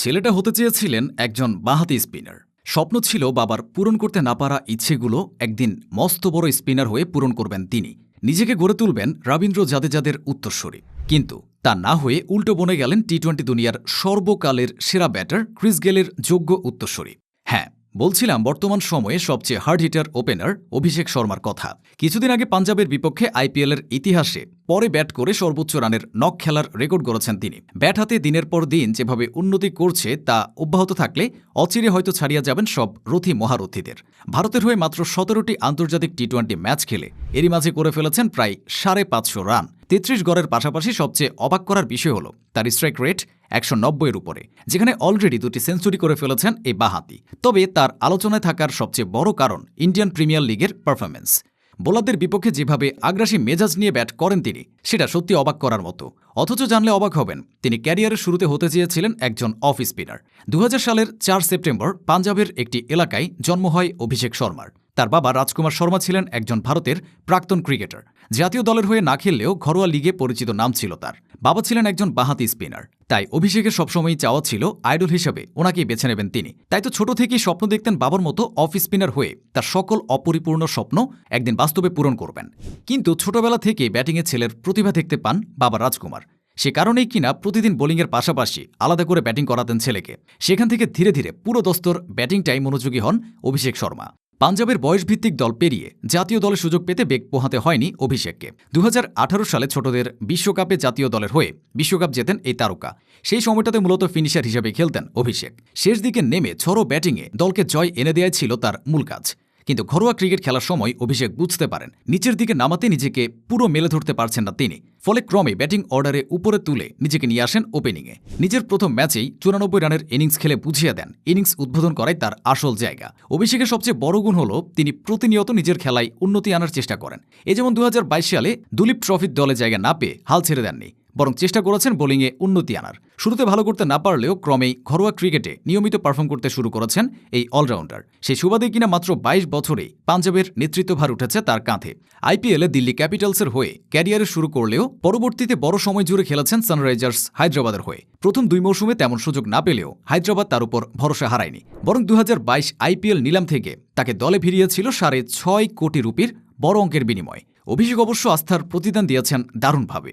ছেলেটা হতে চেয়েছিলেন একজন বাঁহাতি স্পিনার। স্বপ্ন ছিল বাবার পূরণ করতে না পারা ইচ্ছেগুলো একদিন মস্ত বড় স্পিনার হয়ে পূরণ করবেন তিনি। নিজেকে গড়ে তুলবেন রবীন্দ্র জাদেজাদের উত্তরস্বরী কিন্তু তা না হয়ে উল্টো বনে গেলেন টি টোয়েন্টি দুনিয়ার সর্বকালের সেরা ব্যাটার ক্রিস গেলের যোগ্য উত্তরস্বরী হ্যাঁ বলছিলাম বর্তমান সময়ে সবচেয়ে হার্ড হিটার ওপেনার অভিষেক শর্মার কথা। কিছুদিন আগে পাঞ্জাবের বিপক্ষে আইপিএলের ইতিহাসে পরে ব্যাট করে সর্বোচ্চ রানের নক খেলার রেকর্ড গড়েছেন তিনি। ব্যাট হাতে দিনের পর দিন যেভাবে উন্নতি করছে, তা অব্যাহত থাকলে অচিরে হয়তো ছাড়িয়ে যাবেন সব রথী মহারথীদের। ভারতের হয়ে মাত্র সতেরোটি আন্তর্জাতিক টি টোয়েন্টি ম্যাচ খেলে, এরই মাঝে করে ফেলেছেন প্রায় সাড়ে পাঁচশো রান। তেত্রিশ গড়ের পাশাপাশি সবচেয়ে অবাক করার বিষয় হল, তার স্ট্রাইক রেট একশো নব্বইয়ের উপরে, যেখানে অলরেডি দুটি সেঞ্চুরি করে ফেলেছেন এই বাহাতি তবে তার আলোচনায় থাকার সবচেয়ে বড় কারণ ইন্ডিয়ান প্রিমিয়ার লিগের পারফরম্যান্স। বোলারদের বিপক্ষে যেভাবে আগ্রাসী মেজাজ নিয়ে ব্যাট করেন তিনি, সেটা সত্যি অবাক করার মতো। অথচ জানলে অবাক হবেন, তিনি ক্যারিয়ারের শুরুতে হতে চেয়েছিলেন একজন অফ স্পিনার। দু হাজার সালের চার সেপ্টেম্বর পাঞ্জাবের একটি এলাকায় জন্ম হয় অভিষেক শর্মার। তার বাবা রাজকুমার শর্মা ছিলেন একজন ভারতের প্রাক্তন ক্রিকেটার। জাতীয় দলের হয়ে না খেললেও ঘরোয়া লিগে পরিচিত নাম ছিল তার। বাবা ছিলেন একজন বাহাতি স্পিনার। তাই অভিষেকের সবসময়ই চাওয়া ছিল আইডল হিসেবে ওনাকেই বেছে নেবেন তিনি। তাই তো ছোট থেকেই স্বপ্ন দেখতেন বাবার মতো অফ স্পিনার হয়ে তার সকল অপরিপূর্ণ স্বপ্ন একদিন বাস্তবে পূরণ করবেন। কিন্তু ছোটবেলা থেকে ব্যাটিংয়ে ছেলের প্রতিভা দেখতে পান বাবা রাজকুমার। সে কারণেই কিনা প্রতিদিন বোলিংয়ের পাশাপাশি আলাদা করে ব্যাটিং করাতেন ছেলেকে। সেখান থেকে ধীরে ধীরে পুরো দস্তর ব্যাটিংটাই মনোযোগী হন অভিষেক শর্মা। পাঞ্জাবের বয়সভিত্তিক দল পেরিয়ে জাতীয় দলে সুযোগ পেতে বেগ পোহাতে হয়নি অভিষেককে। দু হাজার আঠারো সালে ছোটদের বিশ্বকাপে জাতীয় দলের হয়ে বিশ্বকাপ জেতেন এই তারকা। সেই সময়টাতে মূলত ফিনিশার হিসেবে খেলতেন অভিষেক। শেষ দিকে নেমে ছড়ো ব্যাটিংয়ে দলকে জয় এনে দেয়াই ছিল তার মূল কাজ। কিন্তু ঘরোয়া ক্রিকেট খেলার সময় অভিষেক বুঝতে পারেন, নিচের দিকে নামাতে নিজেকে পুরো মেলে ধরতে পারছেন না তিনি। ফলে ক্রমে ব্যাটিং অর্ডারে উপরে তুলে নিজেকে নিয়ে আসেন ওপেনিংয়ে। নিজের প্রথম ম্যাচেই চুরানব্বই রানের ইনিংস খেলে বুঝিয়ে দেন, ইনিংস উদ্বোধন করাই তার আসল জায়গা। অভিষেকের সবচেয়ে বড় গুণ হল তিনি প্রতিনিয়ত নিজের খেলায় উন্নতি আনার চেষ্টা করেন। এ যেমন দু হাজার বাইশ সালে দুলীপ ট্রফির দলে জায়গা না পেয়ে হাল ছেড়ে দেননি। বরং চেষ্টা করেছেন বোলিংয়ে উন্নতি আনার। শুরুতে ভালো করতে না পারলেও ক্রমেই ঘরোয়া ক্রিকেটে নিয়মিত পারফর্ম করতে শুরু করেছেন এই অলরাউন্ডার। সেই সুবাদে কিনা মাত্র বাইশ বছরেই পাঞ্জাবের নেতৃত্বভার উঠেছে তার কাঁধে। আইপিএলে দিল্লি ক্যাপিটালসের হয়ে ক্যারিয়ারে শুরু করলেও পরবর্তীতে বড় সময় জুড়ে খেলেছেন সানরাইজার্স হায়দ্রাবাদের হয়ে। প্রথম দুই মৌসুমে তেমন সুযোগ না পেলেও হায়দ্রাবাদ তার উপর ভরসা হারায়নি। বরং দু হাজার বাইশ আইপিএল নিলাম থেকে তাকে দলে ফিরিয়েছিল সাড়ে ছয় কোটি রুপির বড় অঙ্কের বিনিময়। অভিষেক অবশ্য আস্থার প্রতিদান দিয়েছেন দারুণভাবে।